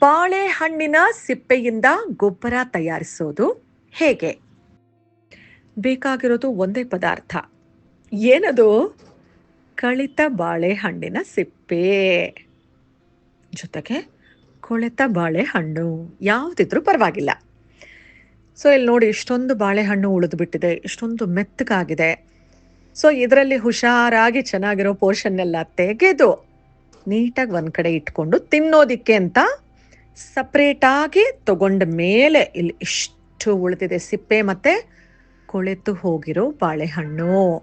ಬಾಳೆಹಣ್ಣಿನ ಸಿಪ್ಪೆಯಿಂದ ಗೊಬ್ಬರ ತಯಾರಿಸೋದು ಹೇಗೆ? ಬೇಕಾಗಿರೋದು ಒಂದೇ ಪದಾರ್ಥ. ಏನದು? ಕಳಿತ ಬಾಳೆಹಣ್ಣಿನ ಸಿಪ್ಪೆ. ಜೊತೆಗೆ ಕೊಳೆತ ಬಾಳೆಹಣ್ಣು. ಯಾವುದಿದ್ರೂ ಪರವಾಗಿಲ್ಲ. ಸೊ ಇಲ್ಲಿ ನೋಡಿ, ಇಷ್ಟೊಂದು ಬಾಳೆಹಣ್ಣು ಉಳಿದು ಬಿಟ್ಟಿದೆ. ಇಷ್ಟೊಂದು ಮೆತ್ತಗಾಗಿದೆ. ಸೊ ಇದರಲ್ಲಿ ಹುಷಾರಾಗಿ ಚೆನ್ನಾಗಿರೋ ಪೋರ್ಷನ್ ಎಲ್ಲ ತೆಗೆದು ನೀಟಾಗಿ ಒಂದು ಕಡೆ ಇಟ್ಕೊಂಡು ತಿನ್ನೋದಿಕ್ಕೆ ಅಂತ ಸಪ್ರೇಟಾಗಿ ತಗೊಂಡ ಮೇಲೆ ಇಲ್ಲಿ ಇಷ್ಟು ಉಳಿದಿದೆ. ಸಿಪ್ಪೆ ಮತ್ತೆ ಕೊಳೆತು ಹೋಗಿರೋ ಬಾಳೆಹಣ್ಣು.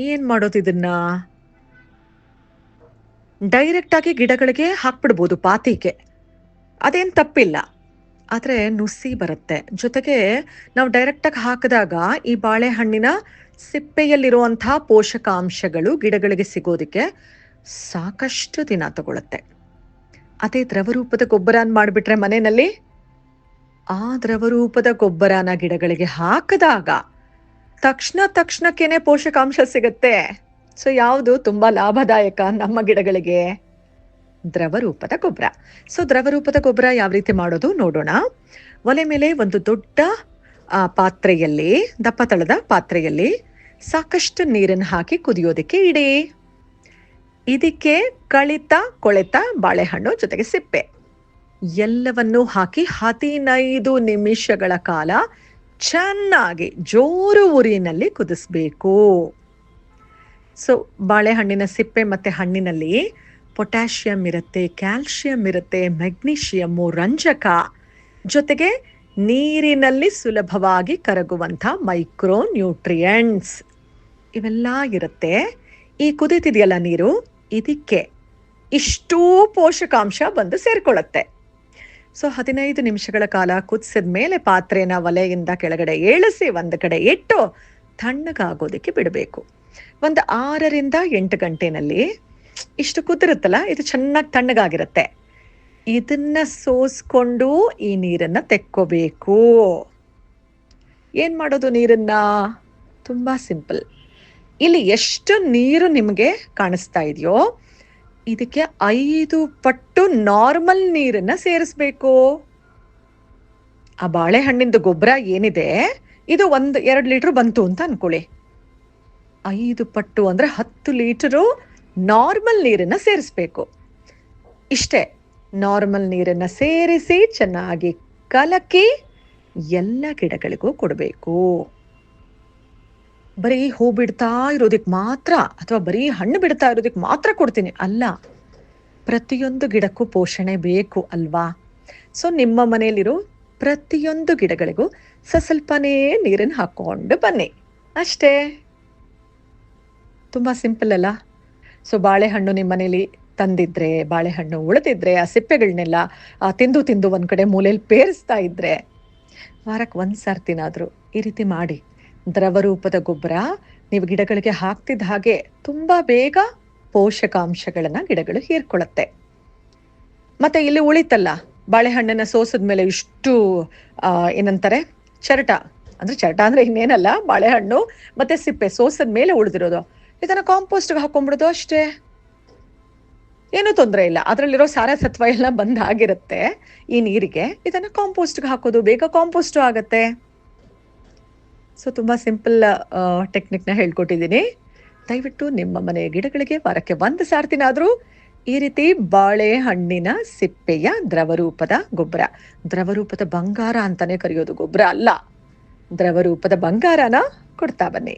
ಏನ್ ಮಾಡೋದು ಇದನ್ನ? ಡೈರೆಕ್ಟ್ ಆಗಿ ಗಿಡಗಳಿಗೆ ಹಾಕ್ಬಿಡ್ಬೋದು ಪಾತಿಗೆ. ಅದೇನ್ ತಪ್ಪಿಲ್ಲ. ಆದ್ರೆ ನುಸಿ ಬರುತ್ತೆ. ಜೊತೆಗೆ ನಾವು ಡೈರೆಕ್ಟ್ ಆಗಿ ಹಾಕಿದಾಗ ಈ ಬಾಳೆಹಣ್ಣಿನ ಸಿಪ್ಪೆಯಲ್ಲಿರುವಂತಹ ಪೋಷಕಾಂಶಗಳು ಗಿಡಗಳಿಗೆ ಸಿಗೋದಿಕ್ಕೆ ಸಾಕಷ್ಟು ದಿನ ತಗೊಳುತ್ತೆ. ಅದೇ ದ್ರವರೂಪದ ಗೊಬ್ಬರ ಮಾಡಿಬಿಟ್ರೆ ಮನೆಯಲ್ಲಿ? ಆ ದ್ರವರೂಪದ ಗೊಬ್ಬರನ ಗಿಡಗಳಿಗೆ ಹಾಕಿದಾಗ ತಕ್ಷಣ ತಕ್ಷಣಕ್ಕೇನೆ ಪೋಷಕಾಂಶ ಸಿಗುತ್ತೆ. ಸೊ ಯಾವುದು ತುಂಬಾ ಲಾಭದಾಯಕ ನಮ್ಮ ಗಿಡಗಳಿಗೆ? ದ್ರವರೂಪದ ಗೊಬ್ಬರ. ಸೊ ದ್ರವರೂಪದ ಗೊಬ್ಬರ ಯಾವ ರೀತಿ ಮಾಡೋದು ನೋಡೋಣ. ಒಲೆ ಮೇಲೆ ಒಂದು ದೊಡ್ಡ ಪಾತ್ರೆಯಲ್ಲಿ, ದಪ್ಪ ತಳದ ಪಾತ್ರೆಯಲ್ಲಿ ಸಾಕಷ್ಟು ನೀರನ್ನು ಹಾಕಿ ಕುದಿಯೋದಕ್ಕೆ ಇಡಿ. ಇದಕ್ಕೆ ಕಳಿತ ಕೊಳೆತ ಬಾಳೆಹಣ್ಣು ಜೊತೆಗೆ ಸಿಪ್ಪೆ. ಎಲ್ಲವನ್ನೂ ಹಾಕಿ ಹದಿನೈದು ನಿಮಿಷಗಳ ಕಾಲ ಚೆನ್ನಾಗಿ ಜೋರು ಉರಿನಲ್ಲಿ ಕುದಿಸ್ಬೇಕು. ಸೊ ಬಾಳೆಹಣ್ಣಿನ ಸಿಪ್ಪೆ ಮತ್ತೆ ಹಣ್ಣಿನಲ್ಲಿ ಪೊಟ್ಯಾಷಿಯಂ ಇರುತ್ತೆ, ಕ್ಯಾಲ್ಶಿಯಂ ಇರುತ್ತೆ ಮೆಗ್ನೀಷಿಯಮ್ಮು ರಂಜಕ ಜೊತೆಗೆ ನೀರಿನಲ್ಲಿ ಸುಲಭವಾಗಿ ಕರಗುವಂಥ ಮೈಕ್ರೋ ನ್ಯೂಟ್ರಿಯೆಂಟ್ಸ್ ಇವೆಲ್ಲ ಇರುತ್ತೆ. ಈ ಕುದೀತಿದೆಯಲ್ಲ ನೀರು? ಇದಕ್ಕೆ ಇಷ್ಟೂ ಪೋಷಕಾಂಶ ಬಂದು ಸೇರಿಕೊಳ್ಳುತ್ತೆ. ಸೊ ಹದಿನೈದು ನಿಮಿಷಗಳ ಕಾಲ ಕುದಿಸಿದ ಮೇಲೆ ಪಾತ್ರೆನ ಒಲೆಯಿಂದ ಕೆಳಗಡೆ ಏಳಿಸಿ ಒಂದು ಕಡೆ ಇಟ್ಟು ತಣ್ಣಗಾಗೋದಕ್ಕೆ ಬಿಡಬೇಕು. ಒಂದು ಆರರಿಂದ ಎಂಟು ಗಂಟೆನಲ್ಲಿ ಇಷ್ಟು ಕುದಿರುತ್ತಲ್ಲ, ಇದು ಚೆನ್ನಾಗಿ ತಣ್ಣಗಾಗಿರುತ್ತೆ. ಇದನ್ನ ಸೋಸ್ಕೊಂಡು ಈ ನೀರನ್ನ ತೆಕ್ಕೋಬೇಕು. ಏನ್ ಮಾಡೋದು ನೀರನ್ನ? ತುಂಬಾ ಸಿಂಪಲ್. ಇಲ್ಲಿ ಎಷ್ಟು ನೀರು ನಿಮಗೆ ಕಾಣಿಸ್ತಾ ಇದೆಯೋ, ಇದಕ್ಕೆ ಐದು ಪಟ್ಟು ನಾರ್ಮಲ್ ನೀರನ್ನ ಸೇರಿಸ್ಬೇಕು. ಆ ಬಾಳೆಹಣ್ಣಿಂದು ಗೊಬ್ಬರ ಏನಿದೆ, ಇದು ಒಂದು ಎರಡು ಲೀಟರ್ ಬಂತು ಅಂತ ಅನ್ಕೊಳ್ಳಿ. ಐದು ಪಟ್ಟು ಅಂದ್ರೆ ಹತ್ತು ಲೀಟರು ನಾರ್ಮಲ್ ನೀರನ್ನ ಸೇರಿಸ್ಬೇಕು. ಇಷ್ಟೇ ನಾರ್ಮಲ್ ನೀರನ್ನ ಸೇರಿಸಿ ಚೆನ್ನಾಗಿ ಕಲಕಿ ಎಲ್ಲ ಗಿಡಗಳಿಗೂ ಕೊಡಬೇಕು. ಬರೀ ಹೂ ಬಿಡ್ತಾ ಇರೋದಕ್ಕೆ ಮಾತ್ರ ಅಥವಾ ಬರೀ ಹಣ್ಣು ಬಿಡ್ತಾ ಇರೋದಕ್ಕೆ ಮಾತ್ರ ಕೊಡ್ತೀನಿ. ಅಲ್ಲ, ಪ್ರತಿಯೊಂದು ಗಿಡಕ್ಕೂ ಪೋಷಣೆ ಬೇಕು ಅಲ್ವಾ? ಸೊ ನಿಮ್ಮ ಮನೆಯಲ್ಲಿರೋ ಪ್ರತಿಯೊಂದು ಗಿಡಗಳಿಗೂ ಸ್ವಲ್ಪನೇ ನೀರನ್ನು ಹಾಕೊಂಡು ಬನ್ನಿ. ಅಷ್ಟೇ. ತುಂಬಾ ಸಿಂಪಲ್ ಅಲ್ಲ? ಸೊ ಬಾಳೆಹಣ್ಣು ನಿಮ್ಮ ಮನೇಲಿ ತಂದಿದ್ರೆ, ಬಾಳೆಹಣ್ಣು ಉಳಿದಿದ್ರೆ, ಆ ಸಿಪ್ಪೆಗಳನ್ನೆಲ್ಲ ತಿಂದು ತಿಂದು ಒಂದು ಕಡೆ ಮೂಲೆಯಲ್ಲಿ ಪೇರಿಸ್ತಾ ಇದ್ರೆ, ವಾರಕ್ಕೆ ಒಂದು ಈ ರೀತಿ ಮಾಡಿ. ದ್ರವರೂಪದ ಗೊಬ್ಬರ, ನೀವು ಗಿಡಗಳಿಗೆ ಹಾಕ್ತಿದ್ದ ಹಾಗೆ ತುಂಬಾ ಬೇಗ ಪೋಷಕಾಂಶಗಳನ್ನ ಗಿಡಗಳು ಹೀರ್ಕೊಳ್ಳುತ್ತೆ. ಮತ್ತೆ ಇಲ್ಲಿ ಉಳಿತಲ್ಲ, ಬಾಳೆಹಣ್ಣನ್ನ ಸೋಸದ ಮೇಲೆ ಇಷ್ಟು ಏನಂತಾರೆ, ಚರಟ, ಅಂದ್ರೆ ಚರಟ ಅಂದ್ರೆ ಇನ್ನೇನಲ್ಲ, ಬಾಳೆಹಣ್ಣು ಮತ್ತೆ ಸಿಪ್ಪೆ ಸೋಸದ ಮೇಲೆ ಉಳಿದಿರೋದು. ಇದನ್ನ ಕಾಂಪೋಸ್ಟ್ಗೆ ಹಾಕೊಂಡ್ಬಿಡೋದು ಅಷ್ಟೇ. ಏನೂ ತೊಂದರೆ ಇಲ್ಲ, ಅದರಲ್ಲಿರೋ ಸಾರಸತ್ವ ಎಲ್ಲ ಬಂದ್ ಆಗಿರುತ್ತೆ ಈ ನೀರಿಗೆ. ಇದನ್ನ ಕಾಂಪೋಸ್ಟ್ಗೆ ಹಾಕೋದು, ಬೇಗ ಕಾಂಪೋಸ್ಟ್ ಆಗತ್ತೆ. ಸೊ ತುಂಬಾ ಸಿಂಪಲ್ ಟೆಕ್ನಿಕ್ನ ಹೇಳ್ಕೊಟ್ಟಿದ್ದೀನಿ. ದಯವಿಟ್ಟು ನಿಮ್ಮ ಮನೆಯ ಗಿಡಗಳಿಗೆ ವಾರಕ್ಕೆ ಒಂದು ಸಾರ್ತಿನಾದ್ರೂ ಈ ರೀತಿ ಬಾಳೆಹಣ್ಣಿನ ಸಿಪ್ಪೆಯ ದ್ರವರೂಪದ ಗೊಬ್ಬರ. ದ್ರವರೂಪದ ಬಂಗಾರ ಅಂತಾನೆ ಕರೆಯೋದು ಗೊಬ್ಬರ ಅಲ್ಲ. ದ್ರವರೂಪದ ಬಂಗಾರನ ಕೊಡ್ತಾ ಬನ್ನಿ.